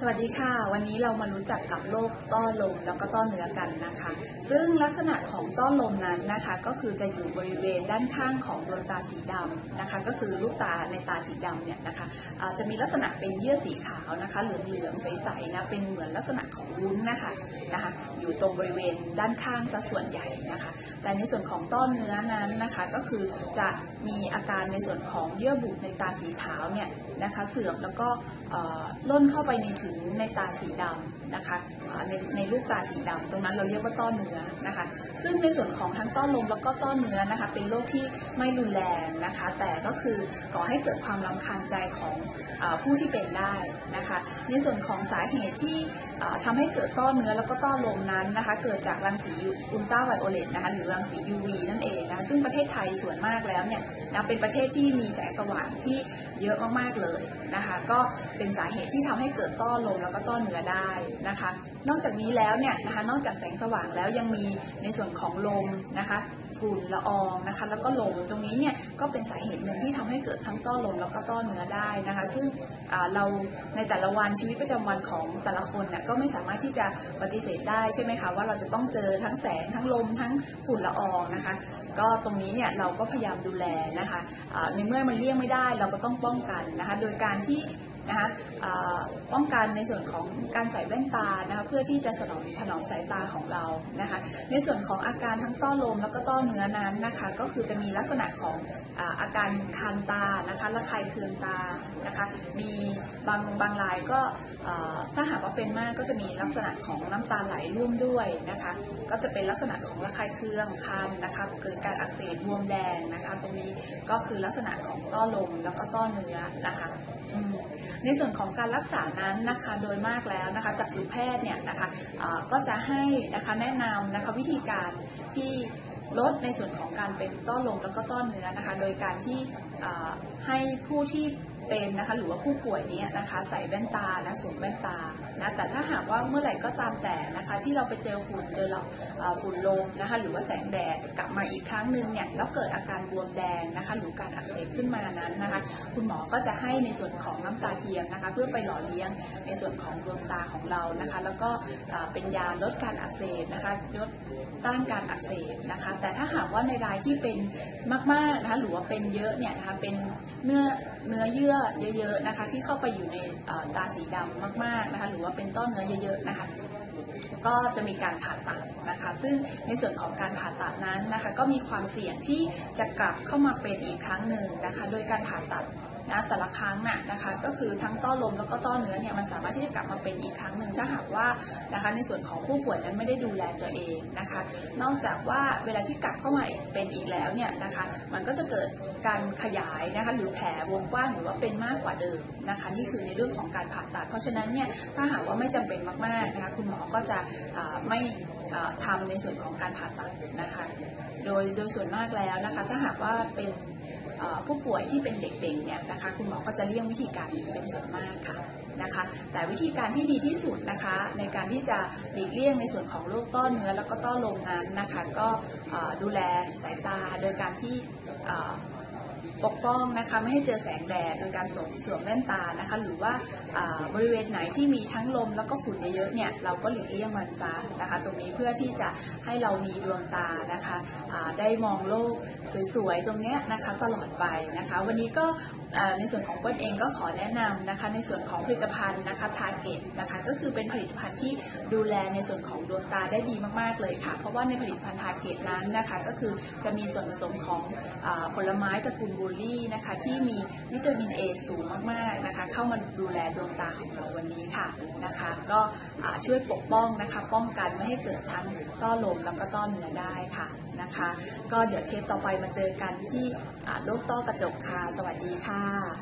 สวัสดีค่ะ วันนี้เรามารู้จักกับโรคต้อลมแล้วก็ต้อเนื้อกันนะคะ ซึ่งลักษณะของต้อลมนั้นนะคะ ก็คือจะอยู่บริเวณด้านข้างของดวงตาสีดำนะคะ ก็คือลูกตาในตาสีดำเนี่ยนะคะอ่าจะมีลักษณะเป็นเยื่อสีขาวนะคะเหลืองๆใสๆนะเป็นเหมือนลักษณะของวุ้นนะคะนะคะ อยู่ตรงบริเวณด้านข้างซะส่วนใหญ่นะคะ แต่ในส่วนของต้อเนื้อนั้นนะคะก็คือจะมีอาการในส่วนของเยื่อบุในตาสีขาวเนี่ยนะคะเสื่อมแล้วก็ล่นเข้าไปในถึงในตาสีดำนะคะในในลูกตาสีดำตรงนั้นเราเรียกว่าต้อเนื้อนะคะซึ่งในส่วนของทั้งต้อลมแล้วก็ต้อเนื้อนะคะเป็นโรคที่ไม่รุนแรงนะคะแต่ก็คือก่อให้เกิดความรำคาญใจของอผู้ที่เป็นได้นะคะในส่วนของสาเหตุที่ ทำให้เกิดต้อเนื้อแล้วก็ต้อลมนั้นนะคะเกิดจากรังสีอุลตราไวโอเลตนะคะหรือรังสี UV นั่นเองนะคะซึ่งประเทศไทยส่วนมากแล้วเนี่ยนะเป็นประเทศที่มีแสงสว่างที่เยอะมากๆเลยนะคะก็เป็นสาเหตุที่ทำให้เกิดต้อลมแล้วก็ต้อเนื้อได้นะคะ นอกจากนี้แล้วเนี่ยนะคะนอกจากแสงสว่างแล้วยังมีในส่วนของลมนะคะฝุ่นละอองนะคะแล้วก็ลมตรงนี้เนี่ยก็เป็นสาเหตุหนึ่งที่ทำให้เกิดทั้งต้อลมแล้วก็ต้อเนื้อได้นะคะ ซึ่งเราในแต่ละวันชีวิตประจำวันของแต่ละคนเนี่ยก็ไม่สามารถที่จะปฏิเสธได้ใช่ไหมคะว่าเราจะต้องเจอทั้งแสงทั้งลมทั้งฝุ่นละอองนะคะ ก็ตรงนี้เนี่ยเราก็พยายามดูแลนะคะในเมื่อมันเลี่ยงไม่ได้เราก็ต้องป้องกันนะคะ โดยการที่ นะคะป้องกันในส่วนของการใส่แว่นตานะคะเพื่อที่จะสนองถนอมสายตาของเรานะคะในส่วนของอาการทั้งต้อลมแล้วก็ต้อเนื้อนั้นนะคะก็คือจะมีลักษณะของอาการคันตานะคะระคายเคืองตานะคะมีบางบางรายก็ถ้าหากว่าเป็นมากก็จะมีลักษณะของน้ำตาไหลร่วมด้วยนะคะก็จะเป็นลักษณะของระคายเคืองคันนะคะเกิดการอักเสบบวมแดงนะคะตรงนี้ก็คือลักษณะของต้อลมแล้วก็ต้อเนื้อนะคะในส่วนของการรักษานั้นนะคะโดยมากแล้วนะคะจากสูแพทย์เนี่ยนะคะก็จะให้นะคะแนะนำนะคะวิธีการที่ลดในส่วนของการเป็นต้อลมแล้วก็ต้อเนื้อนะคะ โดยการที่ให้ผู้ที่ เป็นนะคะหรือว่าผู้ป่วยนี้นะคะใส่แว่นตานะสวมแว่นตานะแต่ถ้าหากว่าเมื่อไหร่ก็ตามแต่นะคะที่เราไปเจอฝุ่นเจอหล่อฝุ่นลมนะคะหรือว่าแสงแดดกลับมาอีกครั้งหนึ่งเนี่ยแล้วเกิดอาการบวมแดงนะคะหรือการอักเสบขึ้นมานั้นนะคะคุณหมอก็จะให้ในส่วนของน้ำตาเทียมนะคะเพื่อไปหล่อเลี้ยงในส่วนของดวงตาของเรานะคะแล้วก็เอ่อเป็นยาลดการอักเสบนะคะลดต้านการอักเสบนะคะแต่ถ้าหากว่าในรายที่เป็นมากๆนะคะหรือว่าเป็นเยอะเนี่ยนะคะเป็นเนื้อเนื้อเยื่อเยอะๆนะคะที่เข้าไปอยู่ในตาสีดำมากๆนะคะหรือว่าเป็นต้อเนื้อเยอะๆนะคะก็จะมีการผ่าตัดนะคะ ซึ่งในส่วนของการผ่าตัดนั้นนะคะ ก็มีความเสี่ยงที่จะกลับเข้ามาเป็นอีกครั้งหนึ่งนะคะ โดยการผ่าตัด นะแต่ละครั้งน่ะนะคะก็คือทั้งต้อลมแล้วก็ต้อเนื้อเนี่ยมันสามารถที่จะกลับมาเป็นอีกครั้งหนึ่งถ้าหากว่านะคะในส่วนของผู้ป่วยนั้นไม่ได้ดูแลตัวเองนะคะ นอกจากว่าเวลาที่กลับเข้ามาเป็นอีกแล้วเนี่ยนะคะมันก็จะเกิดการขยายนะคะหรือแผลวงกว้างหรือว่าเป็นมากกว่าเดิมนะคะนี่คือในเรื่องของการผ่าตัด เพราะฉะนั้นเนี่ยถ้าหากว่าไม่จำเป็นมากๆนะคะคุณหมอก็จะไม่อ่าทำในส่วนของการผ่าตัดนะคะ โดยโดยส่วนมากแล้วนะคะถ้าหากว่าเป็น ผู้ป่วยที่เป็นเด็กๆเนี่ยนะคะคุณหมอก็จะเลี่ยงวิธีการนี้เป็นส่วนมากค่ะนะคะแต่วิธีการที่ดีที่สุดนะคะในการที่จะหลีกเลี่ยงในส่วนของโรคต้อเนื้อแล้วก็ต้อลมนั้นนะคะก็ดูแลสายตาโดยการที่ปกป้องนะคะไม่ให้เจอแสงแดดโดยการสวมสวมแว่นตานะคะหรือว่าบริเวณไหนที่มีทั้งลมแล้วก็ฝุ่นเยอะๆเนี่ยเราก็หลีกเลี่ยงมันซะนะคะตรงนี้เพื่อที่จะให้เรามีดวงตานะคะได้มองโลกสวยๆ ตรงนี้นะคะตลอดไปนะคะ วันนี้ก็ในส่วนของเปิ้ลเองก็ขอแนะนำนะคะในส่วนของผลิตภัณฑ์นะคะทาเกตนะคะก็คือเป็นผลิตภัณฑ์ที่ดูแลในส่วนของดวงตาได้ดีมากๆเลยค่ะ เพราะว่าในผลิตภัณฑ์ทาเกตนั้นนะคะก็คือจะมีส่วนผสมของอผลไม้ตระกูลบูลลี่นะคะที่มีวิตามินเอสูงมากๆนะคะเข้ามาดูแลดวงตาของเราวันนี้ค่ะนะคะ ก็ช่วยปกป้องนะคะป้องกันไม่ให้เกิดทั้งต้อลมแล้วก็ต้อเนื้อได้ค่ะนะคะ ก็เดี๋ยวเทปต่อไปมาเจอกันที่โลกต้อกระจกค่ะ สวัสดีค่ะ